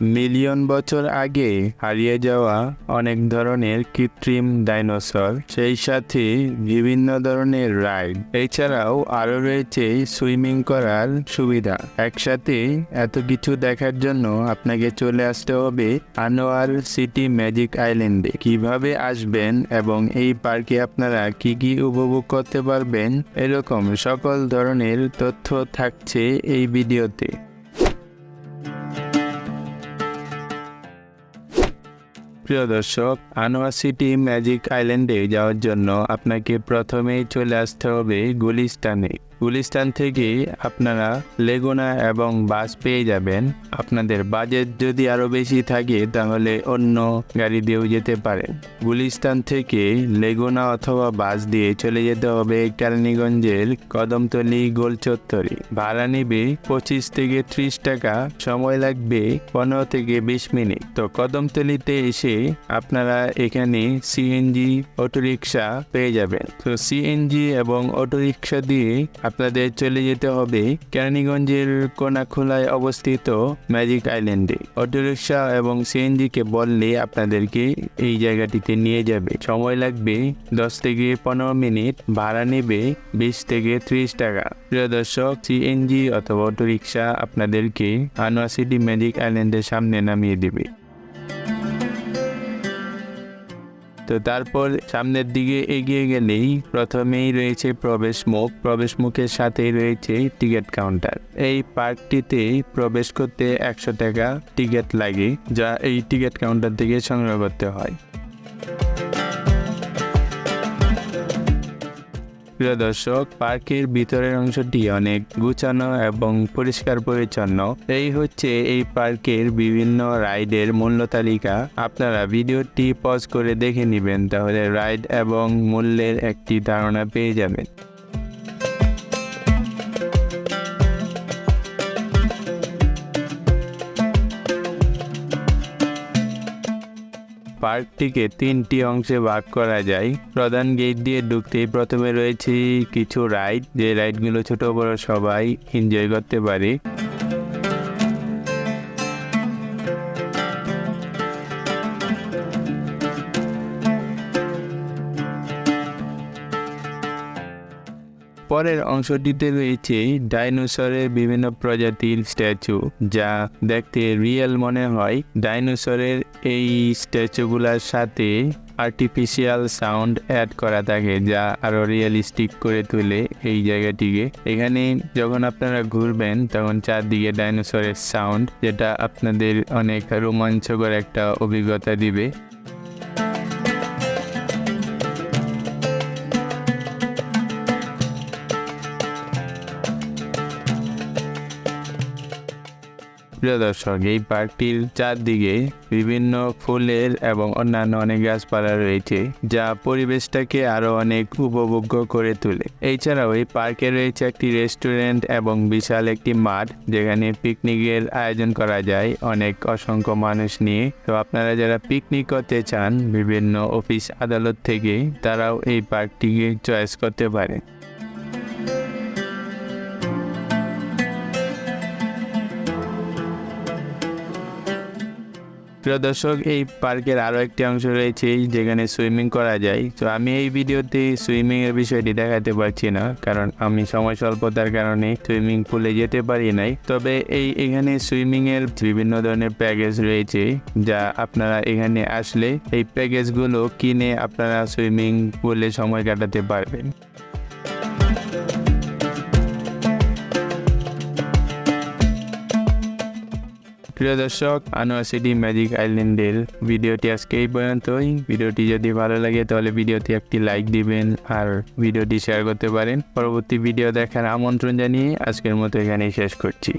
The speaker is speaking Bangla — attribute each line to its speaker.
Speaker 1: মিলিয়ন বছর আগে হারিয়ে যাওয়া অনেক ধরনের কৃত্রিম ডাইনোসর, সেই সাথে বিভিন্ন ধরনের রাইড। এছাড়াও আরও রয়েছে সুইমিং করার সুবিধা। একসাথে এত কিছু দেখার জন্য আপনাকে চলে আসতে হবে আনোয়ার সিটি ম্যাজিক আইল্যান্ডে। কীভাবে আসবেন এবং এই পার্কে আপনারা কি কি উপভোগ করতে পারবেন, এরকম সকল ধরনের তথ্য থাকছে এই ভিডিওতে। প্রিয় দর্শক আনোয়া সিটি ম্যাজিক আইল্যান্ডে যাওয়ার জন্য আপনাকে প্রথমেই চলে আসতে হবে গুলিস্তানে। গুলিস্তান থেকে আপনারা লেগুনা এবং বাস পেয়ে যাবেন। আপনাদের বাজেট যদি আরও বেশি থাকে, তাহলে অন্য গাড়ি দিয়েও যেতে পারেন গুলিস্তান থেকে লেগুনা অথবা বাস দিয়ে চলে যেতে হবে কেরানীগঞ্জের কদমতলি গোল চত্বরে ভাড়া নেবে পঁচিশ থেকে ত্রিশ টাকা, সময় লাগবে পনেরো থেকে বিশ মিনিট। তো কদমতলিতে এসে আপনারা এখানে সিএনজি অটোরিকশা পেয়ে যাবেন। তো সিএনজি এবং অটোরিকশা দিয়ে আপনাদের চলে যেতে হবে কেরানীগঞ্জের কোনাখোলায় অবস্থিত ম্যাজিক আইল্যান্ডে। অটোরিকশা এবং সিএনজিকে বললে আপনাদেরকে এই জায়গাটিতে নিয়ে যাবে। সময় লাগবে দশ থেকে পনেরো মিনিট, ভাড়া নেবে বিশ থেকে ত্রিশ টাকা। প্রিয় দর্শক, সিএনজি অথবা অটোরিকশা আপনাদেরকে আনোয়ার সিটি ম্যাজিক আইল্যান্ডের সামনে নামিয়ে দেবে। তো তারপর সামনের দিকে এগিয়ে গেলেই প্রথমেই রয়েছে প্রবেশ মুখ। প্রবেশ মুখের সাথেই রয়েছে টিকিট কাউন্টার। এই পার্কটিতে প্রবেশ করতে একশো টাকা টিকিট লাগে, যা এই টিকিট কাউন্টার থেকে সংগ্রহ করতে হয়। প্রিয় দর্শক, পার্কের ভিতরের অংশটি অনেক গুছানো এবং পরিষ্কার পরিচ্ছন্ন। এই হচ্ছে এই পার্কের বিভিন্ন রাইডের মূল্য তালিকা। আপনারা ভিডিওটি পজ করে দেখে নেবেন, তাহলে রাইড এবং মূল্যের একটি ধারণা পেয়ে যাবেন। পার্কটিকে তিনটি অংশে ভাগ করা যায়। প্রধান গেট দিয়ে ঢুকতেই প্রথমে রয়েছে কিছু রাইড যে রাইডগুলো ছোট বড় সবাই এনজয় করতে পারে। পরের অংশটিতে রয়েছে ডাইনোসরের বিভিন্ন প্রজাতির স্ট্যাচু, যা দেখতে রিয়েল মনে হয়। ডাইনোসরের এই স্ট্যাচুগুলোর সাথে আর্টিফিশিয়াল সাউন্ড অ্যাড করা থাকে, যা আরও রিয়েলিস্টিক করে তোলে এই জায়গাটিকে। এখানে যখন আপনারা ঘুরবেন, তখন চারদিকে ডাইনোসরের সাউন্ড যেটা আপনাদের অনেক রোমাঞ্চকর একটা অভিজ্ঞতা দিবে। প্রিয় দর্শক এই পার্কটির চারদিকে বিভিন্ন ফুলের এবং অন্যান্য অনেক গাছপালা রয়েছে, যা পরিবেশটাকে আরও অনেক উপভোগ্য করে তোলে। এছাড়াও এই পার্কে রয়েছে একটি রেস্টুরেন্ট এবং বিশাল একটি মাঠ, যেখানে পিকনিকের আয়োজন করা যায় অনেক অসংখ্য মানুষ নিয়ে। তো আপনারা যারা পিকনিক করতে চান, বিভিন্ন অফিস আদালত থেকে তারাও এই পার্কটিকে চয়েস করতে পারেন। প্রিয় দর্শক, এই পার্কের আরও একটি অংশ রয়েছে যেখানে সুইমিং করা যায়। তো আমি এই ভিডিওতে সুইমিং এর বিষয়টি দেখাতে পারছি না, কারণ আমি সময় স্বল্পতার কারণে সুইমিং পুলে যেতে পারি নাই। তবে এই এখানে সুইমিংয়ের বিভিন্ন ধরনের প্যাকেজ রয়েছে, যা আপনারা এখানে আসলে এই প্যাকেজগুলো কিনে আপনারা সুইমিং পুলে সময় কাটাতে পারবেন। প্রিয় দর্শক আনোয়ার সিটি ম্যাজিক আইল্যান্ডের ভিডিওটি আজকে এই পর্যন্তই। ভিডিওটি যদি ভালো লাগে তাহলে ভিডিওটি একটি লাইক দিবেন আর ভিডিওটি শেয়ার করতে পারেন। পরবর্তী ভিডিও দেখার আমন্ত্রণ জানিয়ে আজকের মতো এখানেই শেষ করছি।